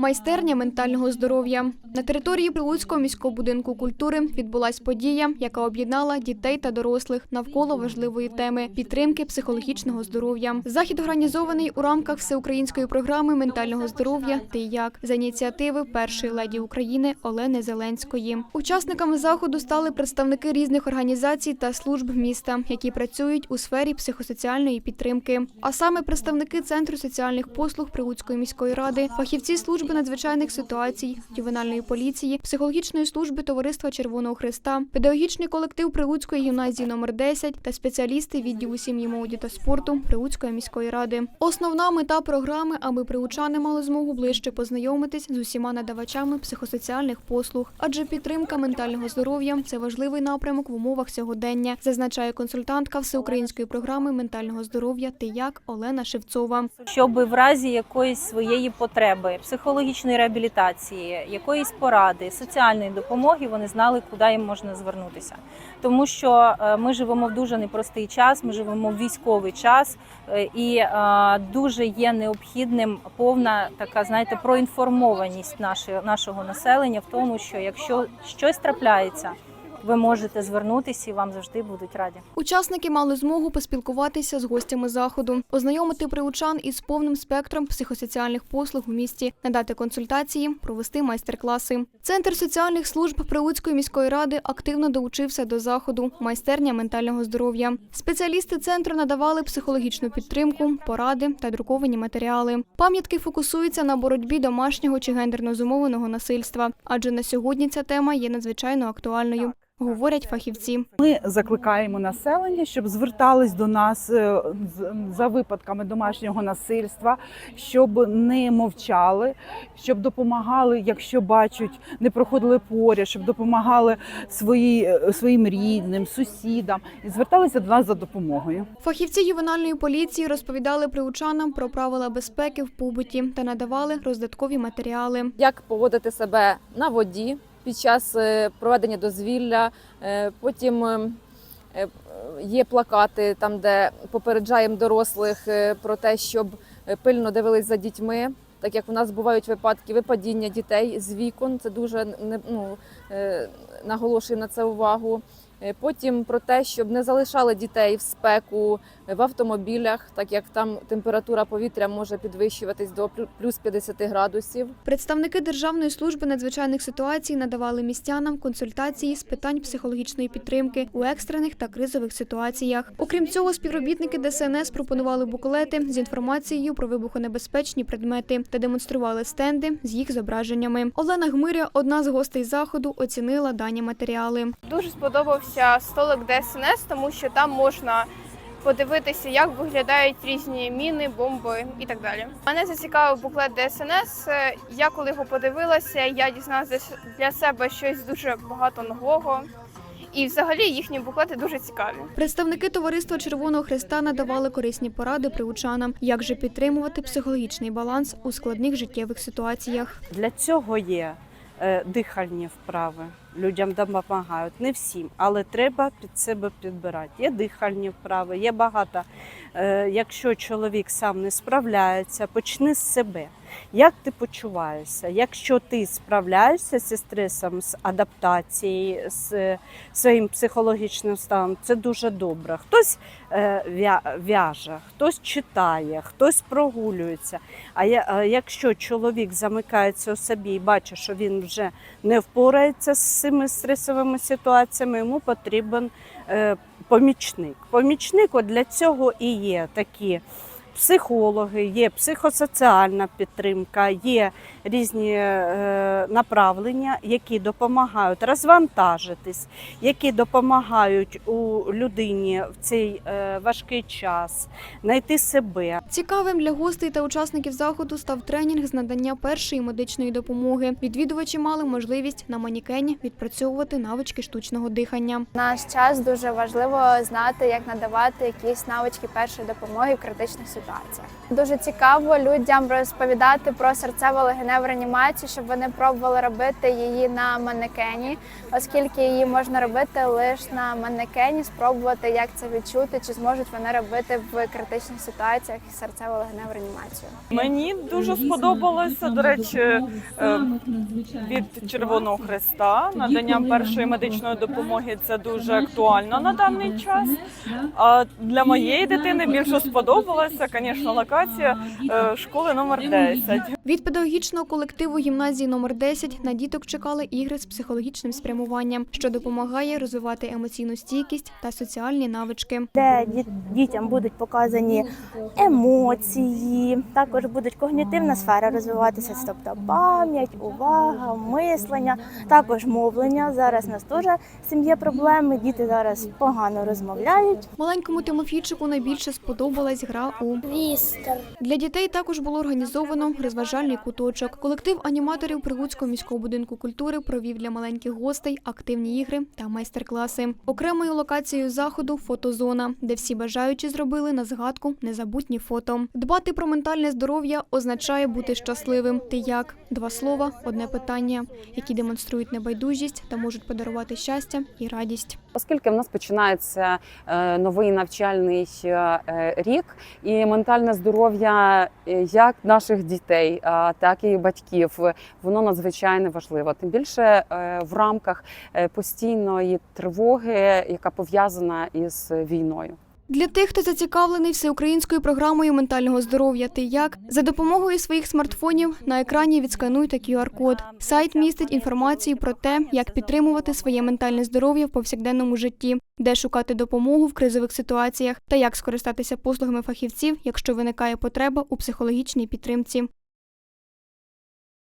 Майстерня ментального здоров'я на території Прилуцького міського будинку культури відбулась подія, яка об'єднала дітей та дорослих навколо важливої теми підтримки психологічного здоров'я. Захід організований у рамках всеукраїнської програми ментального здоров'я Ти як за ініціативи першої леді України Олени Зеленської. Учасниками заходу стали представники різних організацій та служб міста, які працюють у сфері психосоціальної підтримки, а саме представники центру соціальних послуг Прилуцької міської ради, фахівці служби надзвичайних ситуацій, ювенальної поліції, психологічної служби Товариства Червоного Христа, педагогічний колектив Прилуцької гімназії номер 10 та спеціалісти відділу сім'ї, молоді та спорту Прилуцької міської ради. Основна мета програми, аби прилучани мали змогу ближче познайомитись з усіма надавачами психосоціальних послуг, адже підтримка ментального здоров'я це важливий напрямок в умовах сьогодення, зазначає консультантка всеукраїнської програми ментального здоров'я Ти як Олена Шевцова. щоб в разі якоїсь своєї потреби, психологічної реабілітації, якоїсь поради, соціальної допомоги, вони знали, куди їм можна звернутися. Тому що е, ми живемо в дуже непростий час, ми живемо в військовий час, е, і е, дуже є необхідним повна така, знаєте, проінформованість нашого населення в тому, що якщо щось трапляється, ви можете звернутися і вам завжди будуть раді. Учасники мали змогу поспілкуватися з гостями заходу, ознайомити приучан із повним спектром психосоціальних послуг в місті, надати консультації, провести майстер-класи. Центр соціальних служб Прилуцької міської ради активно долучився до заходу майстерня ментального здоров'я. Спеціалісти центру надавали психологічну підтримку, поради та друковані матеріали. Пам'ятки фокусуються на боротьбі домашнього чи гендерно зумовленого насильства, адже на сьогодні ця тема є надзвичайно актуальною. Говорять фахівці. Ми закликаємо населення, щоб звертались до нас е, з- за випадками домашнього насильства, щоб не мовчали, щоб допомагали, якщо бачать, не проходили поряд, щоб допомагали свої, е, своїм рідним, сусідам і зверталися до нас за допомогою. Фахівці ювенальної поліції розповідали приучанам про правила безпеки в побуті та надавали роздаткові матеріали. як поводити себе на воді під час е, проведення дозвілля. Е, Потім е, є плакати там, де попереджаємо дорослих про те, щоб пильно дивились за дітьми. Так як у нас бувають випадки випадіння дітей з вікон, це дуже ну, наголошує на це увагу. Е, Потім про те, щоб не залишали дітей в спеку е, в автомобілях, так як там температура повітря може підвищуватись до плю- плюс 50 градусів. Представники Державної служби надзвичайних ситуацій надавали містянам консультації з питань психологічної підтримки у екстрених та кризових ситуаціях. Окрім цього, співробітники ДСНС пропонували буклети з інформацією про вибухонебезпечні предмети та демонстрували стенди з їх зображеннями. Олена Гмиря, одна з гостей заходу, оцінила дані матеріали. Дуже сподобався столик ДСНС, тому що там можна подивитися, як виглядають різні міни, бомби і так далі. Мене зацікавив буклет ДСНС. Я коли його подивилася, я дізналася для себе щось дуже багато нового. І взагалі їхні буклети дуже цікаві. Представники товариства Червоного Христа надавали корисні поради приучанам, як же підтримувати психологічний баланс у складних життєвих ситуаціях. Для цього є е, дихальні вправи. Людям допомагають. Не всім, але треба під себе підбирати. Є дихальні вправи, є багато. Е, якщо чоловік сам не справляється, почни з себе. Як ти почуваєшся? Якщо ти справляєшся зі стресом, з адаптацією, з е, своїм психологічним станом, це дуже добре. Хтось е, в'яже, хтось читає, хтось прогулюється. А а якщо чоловік замикається у собі і бачить, що він вже не впорається з цими стресовими ситуаціями, йому потрібен е, помічник. Помічник от для цього і є такі. Психологи, є психосоціальна підтримка, є різні е, направлення, які допомагають розвантажитись, які допомагають у людині в цей е, важкий час знайти себе, Цікавим для гостей та учасників заходу став тренінг з надання першої медичної допомоги. Відвідувачі мали можливість на манікені відпрацьовувати навички штучного дихання. Наш час дуже важливо знати, як надавати якісь навички першої допомоги в критичних ситуаціях. Ситуаціях. Дуже цікаво людям розповідати про серцево-легеневу реанімацію, щоб вони пробували робити її на манекені, оскільки її можна робити лише на манекені, спробувати, як це відчути, чи зможуть вони робити в критичних ситуаціях серцево-легеневу реанімацію. Мені дуже сподобалося, до речі, е, від Червоного Хреста. Надання першої медичної допомоги це дуже актуально на даний час. А для моєї дитини більше сподобалася, звісно, локація е, школи номер 10. Від педагогічного колективу гімназії номер 10 на діток чекали ігри з психологічним спрямуванням, що допомагає розвивати емоційну стійкість та соціальні навички. де дітям будуть показані емоції, також будуть когнітивна сфера розвиватися, тобто пам'ять, увага, мислення, також мовлення. Зараз у нас теж з цим є проблеми. Діти зараз погано розмовляють. Маленькому Тимофійчику найбільше сподобалась гра у Вістер. Для дітей також було організовано розважальний куточок. Колектив аніматорів Прилуцького міського будинку культури провів для маленьких гостей активні ігри та майстер-класи. Окремою локацією заходу фотозона, де всі бажаючі зробили на згадку незабутні фото. Дбати про ментальне здоров'я означає бути щасливим. Ти як? Два слова, одне питання, які демонструють небайдужість та можуть подарувати щастя і радість. Оскільки в нас починається е, новий навчальний е, рік, і ментальне здоров'я е, як наших дітей, так і батьків, воно надзвичайно важливо. Тим більше е, в рамках е, постійної тривоги, яка пов'язана із війною. Для тих, хто зацікавлений всеукраїнською програмою ментального здоров'я «Ти як» за допомогою своїх смартфонів на екрані відскануйте QR-код. Сайт містить інформацію про те, як підтримувати своє ментальне здоров'я в повсякденному житті, де шукати допомогу в кризових ситуаціях та як скористатися послугами фахівців, якщо виникає потреба у психологічній підтримці.